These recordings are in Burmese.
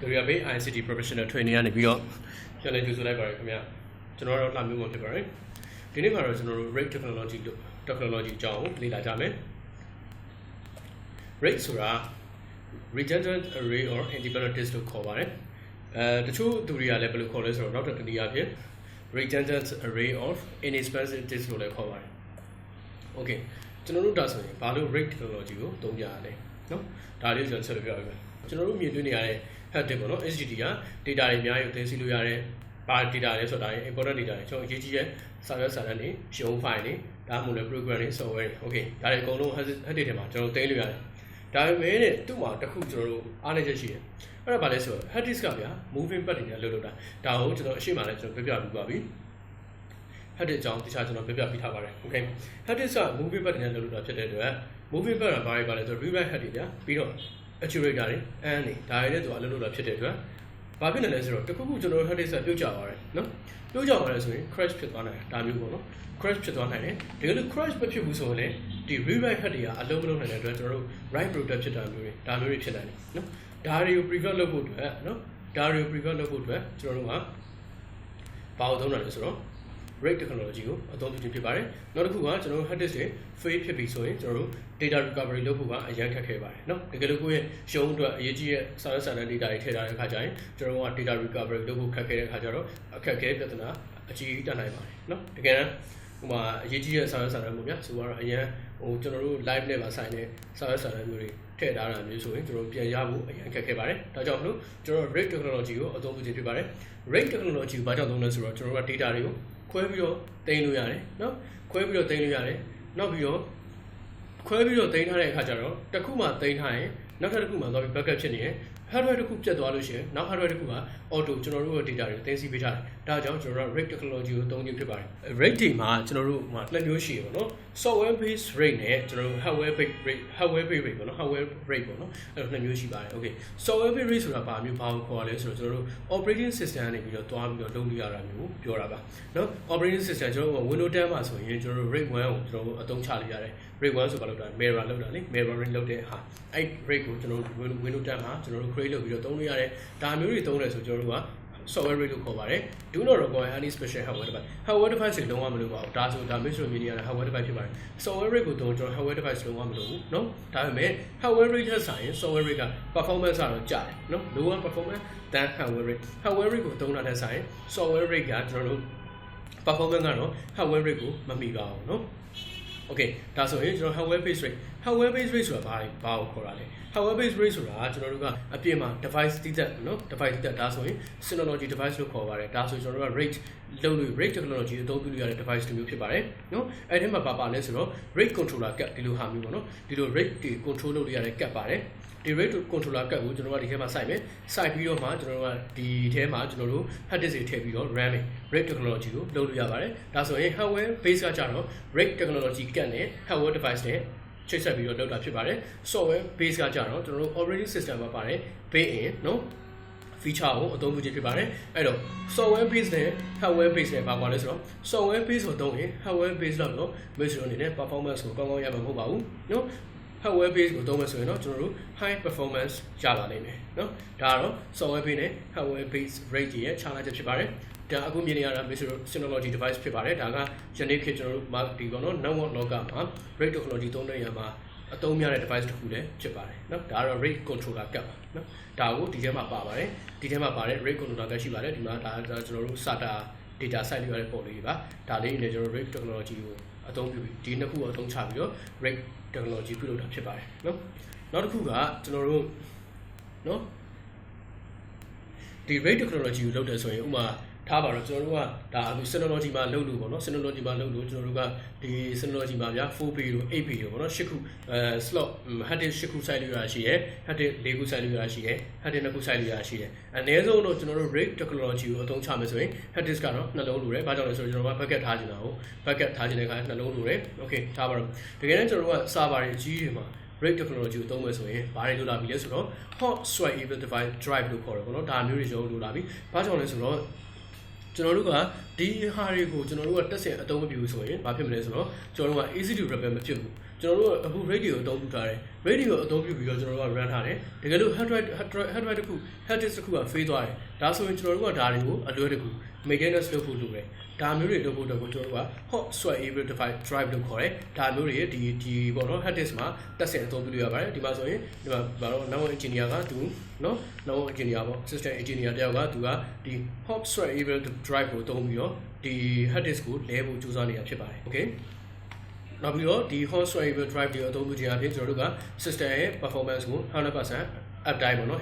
ဒူရီယာဘေး ICT professional training ကနေပြီးတော့ပြန်လည်ကြိုဆိုလိုက်ပါရခင်ဗျာကျွန်တော်တို့လှမျိုးမှဖြစ်ပါတယ်ဒီနေ့မှာတော့ကျွန်တော်တို့ rate technology လို့ technology အကြောင်းကိုလေ့လာကြမယ် rate ဆိုတာ redundant array or independent disk လို့ခေါ်ပါတယ်အဲတချို့သူတွေကလည်းဘယ်လိုခေါ်လဲဆိုတော့နောက်တစ်နည်းအားဖြင့် redundant array of inexpensive disk လို့လည်းခေါ်ပါတယ် okay ကျွန်တော်တို့ဒါဆိုရင်ဘာလို့ rate technology ကိုသုံးကြရလဲ နော်ဒါလေးကျွန်တော်ချက်လို့ပြောပြမယ်ကျွန်တော်တို့မြင်တွေ့နေရတဲ့ heading ပေါ့နော် SGD က data တွေအများကြီးသိသိလို့ရတဲ့ပါ data တွေဆိုတာ important data တွေကျွန်တော်အရေးကြီးတဲ့စာရွက်စာတမ်းတွေရုံး file တွေဒါမှမဟုတ်လည်း program တွေ software တွေ okay ဒါတွေအကုန်လုံး heading ထဲမှာကျွန်တော်သိလို့ရတယ်ဒါပေမဲ့တဲ့သူ့မှာတခုကျွန်တော်တို့အားနည်းချက်ရှိတယ်အဲ့ဒါဘာလဲဆိုတော့ hard disk ကဗျာ moving pad တွေနဲ့လှုပ်လှုပ်တာဒါကိုကျွန်တော်အရှိမလဲကျွန်တော်ပြပြပြီးပါပြီ hard disk အကြောင်းတခြားကျွန်တော်ပြပြပြီးထားပါတယ် okay hard disk က moving pad တွေနဲ့လှုပ်လှုပ်တာဖြစ်တဲ့အတွက် moving pad ကဘာတွေပါလဲဆိုတော့ rewrite head တွေဗျာပြီးတော့ actuator တွေ and တွေဒါတွေနဲ့သူအလုပ်လုပ်တာဖြစ်တဲ့အတွက်ဘာဖြစ်နေလဲဆိုတော့တခုခုကျွန်တော် hard disk ကပြုတ်ကျသွားတယ်နော်ပြုတ်ကျသွားတယ်ဆိုရင် crash ဖြစ်သွားနိုင်တယ်ဒါမျိုးပေါ့နော် crash ဖြစ်သွားနိုင်တယ်တကယ်လို့ crash မဖြစ်ဘူးဆိုရင်လည်းဒီ rewrite head တွေကအလုပ်မလုပ်နိုင်တဲ့အတွက်ကျွန်တော်တို့ write protect ဖြစ်တာမျိုးတွေဒါမျိုးတွေဖြစ်နိုင်တယ်နော်ဒါတွေကို prevent လုပ်ဖို့အတွက်နော်ဒါတွေကို prevent လုပ်ဖို့အတွက်ကျွန်တော်တို့ကဘာလို့သုံးတာလဲဆိုတော့ rate technology ကိုအသုံးပြုခြင်းဖြစ်ပါတယ်။နောက်တစ်ခုကကျွန်တော်တို့ hard disk တွေ fail ဖြစ်ပြီဆိုရင်ကျွန်တော်တို့ data recovery လုပ်ဖို့ကအရင်ခက်ခဲပါတယ်เนาะတကယ်လို့ကိုယ့်ရဲ့ရှုံးအတွက်အရေးကြီးတဲ့စာရွက်စာတမ်း data တွေထည့်ထားတဲ့အခါကျရင်ကျွန်တော်တို့က data recovery လုပ်ဖို့ခက်ခဲတဲ့အခါကျတော့အခက်အခဲပြဿနာအကြီးကြီးတက်နိုင်ပါတယ်เนาะတကယ်တမ်းဟိုမှာအရေးကြီးတဲ့စာရွက်စာတမ်းပေါ့ဗျာဆိုတော့အရင်ဟိုကျွန်တော်တို့ live နဲ့ပါဆိုင်တဲ့စာရွက်စာတမ်းမျိုးတွေထည့်ထားတာမျိုးဆိုရင်ကျွန်တော်တို့ပြန်ရဖို့အရင်ခက်ခဲပါတယ်ဒါကြောင့်မလို့ကျွန်တော်တို့ rate technology ကိုအသုံးပြုခြင်းဖြစ်ပါတယ် rate technology ကိုဘာကြောင့်သုံးလဲဆိုတော့ကျွန်တော်တို့က data တွေကို ခွဲပြီးတော့တင်လို့ရတယ်နော်ခွဲပြီးတော့တင်လို့ရတယ်နောက်ပြီးတော့ခွဲပြီးတော့တင်ထားတဲ့အခါကျတော့တစ်ခုမှတင်ထားရင်နောက်ထပ်တစ်ခုမှသွားပြီး backup ဖြစ်နေရင် hardware တစ်ခုပြတ်သွားလို့ရှိရင်နောက် hardware တစ်ခုက auto ကျွန်တော်တို့ရဲ့ data တွေတင်စီပေးထားတယ်ဒါကြောင့်ကျွန်တော်တို့ rate technology ကိုသုံးခြင်းဖြစ်ပါတယ် rate တွေမှာကျွန်တော်တို့ဟိုမှာနှစ်မျိုးရှိရပါတော့ software based rate နဲ့ကျွန်တော်တို့ hardware based rate hardware based rate ပေါ့နော် hardware rate ပေါ့နော်အဲ့လိုနှစ်မျိုးရှိပါတယ် okay software based rate ဆိုတာဘာမျိုးဘာကိုခေါ်ရလဲဆိုတော့ကျွန်တော်တို့ operating system ကနေပြီးတော့တွားပြီးတော့လုပ်လို့ရတာမျိုးကိုပြောတာပါနော် operating system ကျွန်တော်တို့ Windows 10မှာဆိုရင်ကျွန်တော်တို့ rate 1ကိုကျွန်တော်တို့အသုံးချလို့ရတယ် rate 1ဆိုဘာလို့တာ mirror လောက်တာလေ mirroring လုပ်တဲ့ဟာအဲ့ rate ကိုကျွန်တော်တို့ Windows 10မှာကျွန်တော်တို့ create လုပ်ပြီးတော့သုံးလို့ရတယ်ဒါမျိုးတွေသုံးတယ်ဆိုကျွန်တတို့က software rate လို့ခေါ်ပါတယ် do not require any special hardware device hardware device တွေလုံးဝမလိုပါဘူးဒါဆိုဒါ mixed media နဲ့ hardware device ဖြစ်ပါတယ် software rate ကိုသုံးကျွန်တော် hardware device လုံးဝမလိုဘူးเนาะဒါပေမဲ့ hardware rate ထက်ဆိုင်ရင် software rate က performance ကတော့ကျတယ်เนาะ lower performance than hardware rate hardware rate ကိုသုံးတာထက်ဆိုင်ရင် software rate ကကျွန်တော်တို့ performance ကတော့ hardware rate ကိုမမီပါဘူးเนาะ okay ဒါဆိုရင်ကျွန်တော် hardware based rate hardware based rate ဆိုတာဘာဘာကိုခေါ်တာလဲ hardware based rate ဆိုတာကျွန်တော်တို့ကအပြင်မှာ device တိတက်နော် device တိတက်ဒါဆိုရင် synology device လို့ခေါ်ပါတယ်ဒါဆိုကျွန်တော်တို့က rate လုံးလို့ rate technology ကိုအသုံးပြုလို့ရတဲ့ device တစ်မျိုးဖြစ်ပါတယ်နော်အဲ့ဒီမှာပါပါလဲဆိုတော့ rate controller cap ဒီလိုဟာမျိုးပေါ့နော်ဒီလို rate တွေ control လုပ်လို့ရတဲ့ cap ပါတယ် ဒီ rate controller ကတ်ကိုကျွန်တော်တို့ကဒီထဲမှာစိုက်မယ်စိုက်ပြီးတော့မှကျွန်တော်တို့ကဒီထဲမှာကျွန်တော်တို့ hard disk တွေထည့်ပြီးတော့ RAM တွေ rate technology ကိုလုပ်လို့ရပါတယ်ဒါဆိုရင် hardware base ကကြတော့ rate technology ကတ်နဲ့ hardware device နဲ့ချိတ်ဆက်ပြီးတော့လုပ်တာဖြစ်ပါတယ် software base ကကြတော့ကျွန်တော်တို့ operating system မှာပါတယ် built in နော် feature ကိုအသုံးပြုခြင်းဖြစ်ပါတယ်အဲ့တော့ software base နဲ့ hardware base နဲ့ဘာကွာလဲဆိုတော့ software base ကိုသုံးရင် hardware base လောက်တော့ base အနေနဲ့ performance ကိုကောင်းကောင်းရမှာမဟုတ်ပါဘူးเนาะ hardware base ကိုသုံးမယ်ဆိုရင်တော့ကျွန်တော်တို့ high performance ရပါလိမ့်မယ်เนาะဒါကတော့ software base နဲ့ hardware base rate ရဲ့ခြားနားချက်ဖြစ်ပါတယ်ဒါအခုမြင်နေရတာ Micro Synology device ဖြစ်ပါတယ်ဒါကယနေ့ခေတ်ကျွန်တော်တို့ mark ဒီပေါ့နော် network လောကမှာ rate technology သုံးတဲ့နေရာမှာအသုံးများတဲ့ device တစ်ခုလည်းဖြစ်ပါတယ်เนาะဒါကတော့ rate controller ကပ်ပါเนาะဒါကိုဒီထဲမှာပါပါတယ်ဒီထဲမှာပါတဲ့ rate controller ကပ်ရှိပါတယ်ဒီမှာဒါကျွန်တော်တို့ SATA data site လုပ်ရတဲ့ပုံလေးတွေပါဒါလေးတွေလည်းကျွန်တော် rig technology ကိုအသုံးပြုပြီးဒီနှစ်ခုကိုအသုံးချပြီးတော့ rig technology ပြုလုပ်တာဖြစ်ပါတယ်နော်နောက်တစ်ခုကကျွန်တော်တို့နော်ဒီ rig technology ကိုလုပ်တယ်ဆိုရင်ဥမာ ထားပါတော့ကျွန်တော်တို့ကဒါအခု synology မှာလုပ်လို့ပေါ့နော် synology မှာလုပ်လို့ကျွန်တော်တို့ကဒီ synology မှာဗျာ 4P တို့ 8P တို့ပေါ့နော်8ခုအဲ slot hard disk 8ခု site လို့ရရှိရယ် hard disk 4ခု site လို့ရရှိရယ် hard disk 2ခု site လို့ရရှိရယ်အနည်းဆုံးတော့ကျွန်တော်တို့ rate technology ကိုအသုံးချမယ်ဆိုရင် hard disk ကတော့နှလုံးလိုတယ်ဘာကြောင့်လဲဆိုတော့ကျွန်တော်က bucket ထားချင်တာကို bucket ထားချင်တဲ့အခါနှလုံးလိုတယ် okay ထားပါတော့တကယ်တမ်းကျွန်တော်တို့က server တွေအကြီးတွေမှာ rate technology ကိုသုံးမယ်ဆိုရင်ဘာတွေလိုလာပြီလဲဆိုတော့ hot swap able device drive လို့ခေါ်တယ်ပေါ့နော်ဒါမျိုးတွေကျွန်တော်လိုလာပြီဘာကြောင့်လဲဆိုတော့ ကျွန်တော်တို့ကဒီဟာတွေကိုကျွန်တော်တို့ကတက်ဆင်အသုံးမပြုဘူးဆိုရင်ဘာဖြစ်မလဲဆိုတော့ကျွန်တော်တို့က easy to repair မဖြစ်ဘူးကျွန်တော်တို့ကအခု rate တွေကိုအသုံးပြုထားတယ် rate ကိုအသုံးပြုပြီးတော့ကျွန်တော်တို့က run ထားတယ်တကယ်လို့ hard drive hard drive hard drive တစ်ခု hard disk တစ်ခုက fail သွားတယ်ဒါဆိုရင်ကျွန်တော်တို့ကဒါတွေကိုအလွယ်တကူ maintenance လုပ်ဖို့လိုတယ် ဒါမျိုးတွေလုပ်ဖို့တော့ကျွန်တော်တို့က hot swap able device drive လို့ခေါ်တယ်ဒါမျိုးတွေဒီဒီပေါ့နော် hard disk မှာတက်ဆင်အသုံးပြုလို့ရပါတယ်ဒီမှာဆိုရင်ဒီမှာဘာလို့ network engineer ကသူနော် network engineer ပေါ့ system engineer တယောက်ကသူကဒီ hot swap able drive ကိုသုံးပြီးတော့ဒီ hard disk ကိုလဲဖို့ကြိုးစားနေတာဖြစ်ပါတယ် okay နောက်ပြီးတော့ဒီ hot swap drive တွေအသုံးပြုခြင်းအပြင်ကျွန်တော်တို့က system ရဲ့ performance ကို100% uptime ပေါ့နော်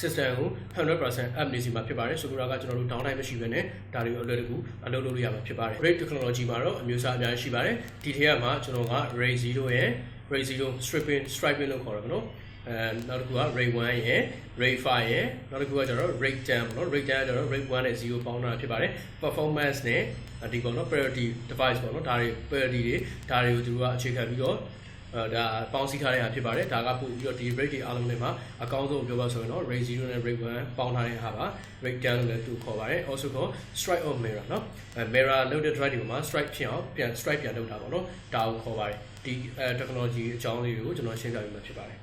system ကို100% up နေစီမှာဖြစ်ပါတယ်ဆိုတော့ကကျွန်တော်တို့ downtime မရှိဘဲနဲ့ဒါတွေကိုအလွယ်တကူအလုပ်လုပ်လို့ရမှာဖြစ်ပါတယ် rate technology မှာတော့အမျိုးအစားအများကြီးရှိပါတယ်ဒီထဲမှာကျွန်တော်က ray 0ရဲ့ ray 0 stripping striping လို့ခေါ်တယ်ပေါ့နော်အဲနောက်တစ်ခုက ray 1ရဲ့ ray 5ရဲ့နောက်တစ်ခုကကျတော့ ray 10ပေါ့နော် ray 10ကျတော့ ray 1နဲ့0ပေါင်းတာဖြစ်ပါတယ် performance နဲ့ဒီပေါ့နော် parity device ပေါ့နော်ဒါတွေ parity တွေဒါတွေကိုသူတို့ကအခြေခံပြီးတော့အဲ ဒါပေါင်းစည်းထားတဲ့ဟာဖြစ်ပါတယ်ဒါကပို့ပြီးတော့ဒီ rate တွေအားလုံးတွေမှာအကောင်းဆုံးပြောပါဆိုရင်တော့ rate 0နဲ့ rate 1ပေါင်းထားတဲ့ဟာပါ rate 10လို့လည်းသူခေါ်ပါတယ် also ခေါ် strike of mirror เนาะ mirror လောက်တဲ့ drive တွေမှာ strike ဖြစ်အောင်ပြန် strike ပြန်လုပ်တာပေါ့เนาะဒါကိုခေါ်ပါတယ်ဒီ technology အကြောင်းလေးကိုကျွန်တော်ရှင်းပြပေးမှာဖြစ်ပါတယ်